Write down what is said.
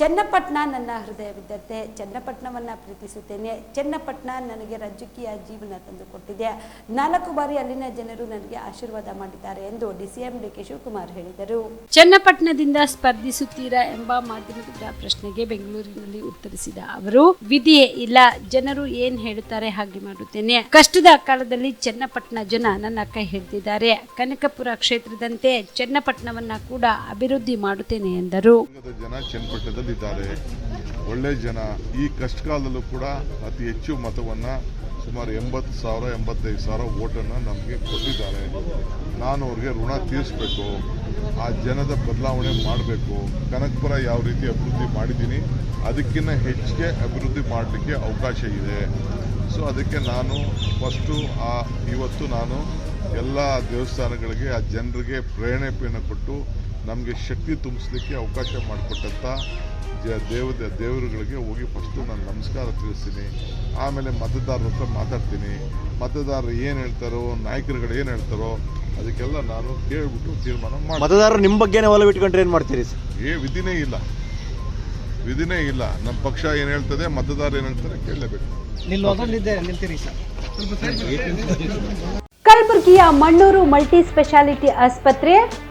ಚನ್ನಪಟ್ಟಣ ನನ್ನ ಹೃದಯವಿದ್ದಂತೆ ಚನ್ನಪಟ್ಟಣವನ್ನು ಪ್ರೀತಿಸುತ್ತೇನೆ. ಚನ್ನಪಟ್ಟಣ ನನಗೆ ರಾಜಕೀಯ ಜೀವನ ತಂದು ಕೊಟ್ಟಿದೆ. ನಾಲ್ಕು ಬಾರಿ ಅಲ್ಲಿನ ಜನರು ನನಗೆ ಆಶೀರ್ವಾದ ಮಾಡಿದ್ದಾರೆ ಎಂದು ಡಿಸಿಎಂ ಡಿ ಕೆ ಶಿವಕುಮಾರ್ ಹೇಳಿದರು. ಚನ್ನಪಟ್ಟಣದಿಂದ ಸ್ಪರ್ಧಿಸುತ್ತೀರಾ ಎಂಬ ಮಾಧ್ಯಮದ ಪ್ರಶ್ನೆಗೆ ಬೆಂಗಳೂರಿನಲ್ಲಿ ಉತ್ತರಿಸಿದ ಅವರು ವಿಧಿಯೇ ಇಲ್ಲ ಜನರು ಏನ್ ಹೇಳುತ್ತಾರೆ ಹಾಗೆ ಮಾಡುತ್ತೇನೆ. ಕಷ್ಟದ ಕಾಲದಲ್ಲಿ ಚನ್ನಪಟ್ಟಣ ಜನ ನನ್ನ ಕೈ ಹಿಡಿದಿದ್ದಾರೆ ಕನಕಪುರ ಕ್ಷೇತ್ರದಂತೆ ಚನ್ನಪಟ್ಟಣವನ್ನ ಕೂಡ ಅಭಿವೃದ್ಧಿ ಮಾಡುತ್ತೇನೆ ಎಂದರು. ಜನ ಒಳ್ಳೆ ಜನ. ಈ ಕಷ್ಟ ಕಾಲದಲ್ಲೂ ಕೂಡ ಅತಿ ಹೆಚ್ಚು ಮತವನ್ನು ಸುಮಾರು ಎಂಬತ್ತು ಸಾವಿರ, ಎಂಬತ್ತೈದು ಸಾವಿರ ಓಟನ್ನು ನಮಗೆ ಕೊಟ್ಟಿದ್ದಾರೆ. ನಾನು ಅವ್ರಿಗೆ ಋಣ ತೀರಿಸಬೇಕು. ಆ ಜನದ ಬದಲಾವಣೆ ಮಾಡಬೇಕು. ಕನಕಪುರ ಯಾವ ರೀತಿ ಅಭಿವೃದ್ಧಿ ಮಾಡಿದ್ದೀನಿ ಅದಕ್ಕಿಂತ ಹೆಚ್ಚಿಗೆ ಅಭಿವೃದ್ಧಿ ಮಾಡಲಿಕ್ಕೆ ಅವಕಾಶ ಇದೆ. ಸೊ ಅದಕ್ಕೆ ನಾನು ಫಸ್ಟು ಆ, ಇವತ್ತು ನಾನು ಎಲ್ಲ ದೇವಸ್ಥಾನಗಳಿಗೆ, ಆ ಜನರಿಗೆ ಪ್ರೇರಣೆಯನ್ನು ಕೊಟ್ಟು ನಮಗೆ ಶಕ್ತಿ ತುಂಬಿಸ್ಲಿಕ್ಕೆ ಅವಕಾಶ ಮಾಡಿಕೊಟ್ಟಂಥ ದೇವ ದೇವರುಗಳಿಗೆ ಹೋಗಿ ಫಸ್ಟು ನಾನು ನಮಸ್ಕಾರ ತಿಳಿಸ್ತೀನಿ. ಆಮೇಲೆ ಮತದಾರರ ಹತ್ರ ಮಾತಾಡ್ತೀನಿ. ಮತದಾರರು ಏನು ಹೇಳ್ತಾರೋ ನಾಯಕರುಗಳು ಏನು ಹೇಳ್ತಾರೋ ಅದಕ್ಕೆಲ್ಲ ನಾನು ಕೇಳಿಬಿಟ್ಟು ತೀರ್ಮಾನ ಮಾಡಿ ಮತದಾರರು ನಿಮ್ಮ ಬಗ್ಗೆನೇ ಒಲವು ಇಟ್ಕೊಂಡ್ರೆ ಏನು ಮಾಡ್ತೀರಿ? ಸರ್ ಏ ವಿಧಿನೇ ಇಲ್ಲ. ವಿಧಿನೇ ಇಲ್ಲ. ನಮ್ಮ ಪಕ್ಷ ಏನು ಹೇಳ್ತದೆ ಮತದಾರ ಏನು ಹೇಳ್ತಾರೆ ಕೇಳಲೇಬೇಕು. ಕಲಬುರಗಿಯ ಮಣ್ಣೂರು ಮಲ್ಟಿ ಸ್ಪೆಷಾಲಿಟಿ ಆಸ್ಪತ್ರೆ